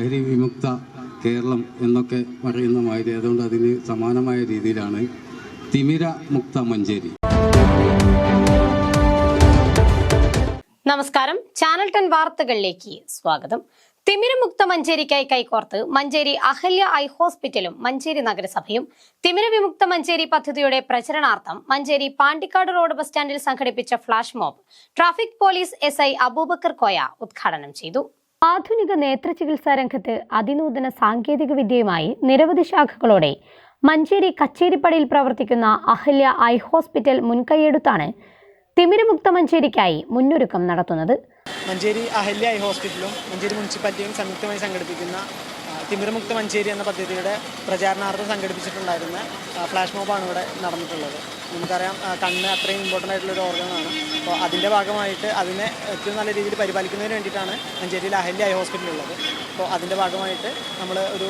ലഹരി വിമുക്ത കേരളം എന്നൊക്കെ പറയുന്ന മാതിരി അതുകൊണ്ട് അതിന് സമാനമായ രീതിയിലാണ് തിമിര മുക്ത മഞ്ചേരി. നമസ്കാരം. ചാനൽ ടെൻ വാർത്തകളിലേക്ക് സ്വാഗതം. തിമിരമുക്ത മഞ്ചേരിക്കായി കൈകോർത്ത് മഞ്ചേരി അഹല്യ ഐ ഹോസ്പിറ്റലും മഞ്ചേരി നഗരസഭയും. തിമിരവിമുക്ത മഞ്ചേരി പദ്ധതിയുടെ പ്രചരണാർത്ഥം മഞ്ചേരി പാണ്ടിക്കാട് റോഡ് ബസ് സ്റ്റാൻഡിൽ സംഘടിപ്പിച്ച flash mob. Traffic police S I Abubakar Koya ഉദ്ഘാടനം ചെയ്തു. ആധുനിക നേത്ര ചികിത്സാ രംഗത്ത് അതിനൂതന സാങ്കേതിക വിദ്യയുമായി നിരവധി ശാഖകളോടെ മഞ്ചേരി കച്ചേരിപ്പടിയിൽ പ്രവർത്തിക്കുന്ന അഹല്യ ഐ ഹോസ്പിറ്റൽ മുൻകൈയെടുത്താണ് തിമിരമുക്ത മഞ്ചേരിക്കായി മുന്നൊരുക്കം നടത്തുന്നത്. മഞ്ചേരി അഹല്യ ഐ ഹോസ്പിറ്റലും മഞ്ചേരി മുനിസിപ്പാലിറ്റിയും സംയുക്തമായി സംഘടിപ്പിക്കുന്ന തിമിരമുക്ത മഞ്ചേരി എന്ന പദ്ധതിയുടെ പ്രചാരണാർത്ഥം സംഘടിപ്പിച്ചിട്ടുണ്ടായിരുന്ന ഫ്ലാഷ് മോബാണ് ഇവിടെ നടന്നിട്ടുള്ളത്. നമുക്കറിയാം കണ്ണ് അത്രയും ഇമ്പോർട്ടന്റ് ആയിട്ടുള്ള ഒരു ഓർഗനാണ് അപ്പോൾ അതിന്റെ ഭാഗമായിട്ട് അതിനെ ഏറ്റവും നല്ല രീതിയിൽ പരിപാലിക്കുന്നതിന് വേണ്ടിയിട്ടാണ് മഞ്ചേരിയിൽ അഹല്യ ഐ ഹോസ്പിറ്റൽ ഉള്ളത്. അപ്പോൾ അതിന്റെ ഭാഗമായിട്ട് നമ്മൾ ഒരു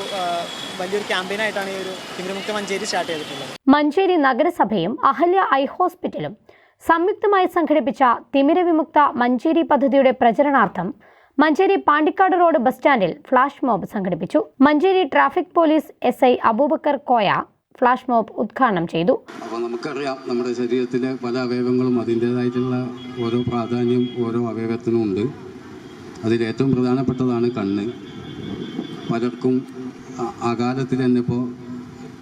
വലിയൊരു ക്യാമ്പയിനായിട്ടാണ് ഈ ഒരു തിമിരമുക്ത മഞ്ചേരി സ്റ്റാർട്ട് ചെയ്തിട്ടുള്ളത്. മഞ്ചേരി നഗരസഭയും അഹല്യ ഐ ഹോസ്പിറ്റലും സംയുക്തമായി സംഘടിപ്പിച്ച തിമിരവിമുക്ത മഞ്ചേരി പദ്ധതിയുടെ പ്രചരണാർത്ഥം മഞ്ചേരി പാണ്ടിക്കാട് റോഡ് ബസ് സ്റ്റാൻഡിൽ ഫ്ലാഷ് മോബ് സംഘടിപ്പിച്ചു. Manjeri traffic police S I Abubakar Koya flash mob ഉദ്ഘാടനം ചെയ്തു. അപ്പോൾ നമുക്കറിയാം നമ്മുടെ ശരീരത്തിലെ പല അവയവങ്ങളും അതിന്റേതായിട്ടുള്ള ഓരോ പ്രാധാന്യം ഓരോ അവയവത്തിനും ഉണ്ട്. അതിൽ ഏറ്റവും പ്രധാനപ്പെട്ടതാണ് കണ്ണ്. പലർക്കും അകാലത്തിൽ തന്നെ ഇപ്പോൾ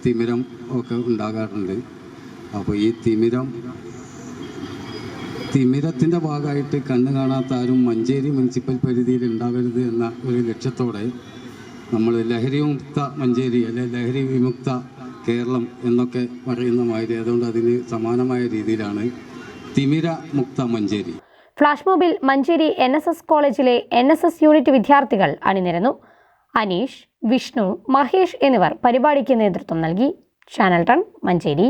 തിമിരം ഒക്കെ ഉണ്ടാകാറുണ്ട്. അപ്പോൾ ഈ തിമിരം തിമിരത്തിന്റെ ഭാഗമായിട്ട് കണ്ണ് കാണാത്ത ആരും മഞ്ചേരി മുനിസിപ്പൽ പരിധിയിൽ ഉണ്ടാവരുത് എന്ന ഒരു ലക്ഷ്യത്തോടെ നമ്മൾ ലഹരി മുക്ത മഞ്ചേരി അല്ലെ ലഹരി വിമുക്ത കേരളം എന്നൊക്കെ പറയുന്ന മാതിരി അതുകൊണ്ട് അതിന് സമാനമായ രീതിയിലാണ് തിമിര മുക്ത മഞ്ചേരി. ഫ്ലാഷ് മോബിൽ മഞ്ചേരി എൻ എസ് എസ് കോളേജിലെ എൻ എസ് എസ് യൂണിറ്റ് വിദ്യാർത്ഥികൾ അണിനിരന്നു. അനീഷ് വിഷ്ണു മഹേഷ് എന്നിവർ പരിപാടിക്ക് നേതൃത്വം നൽകി. ചാനൽ ടൺ മഞ്ചേരി.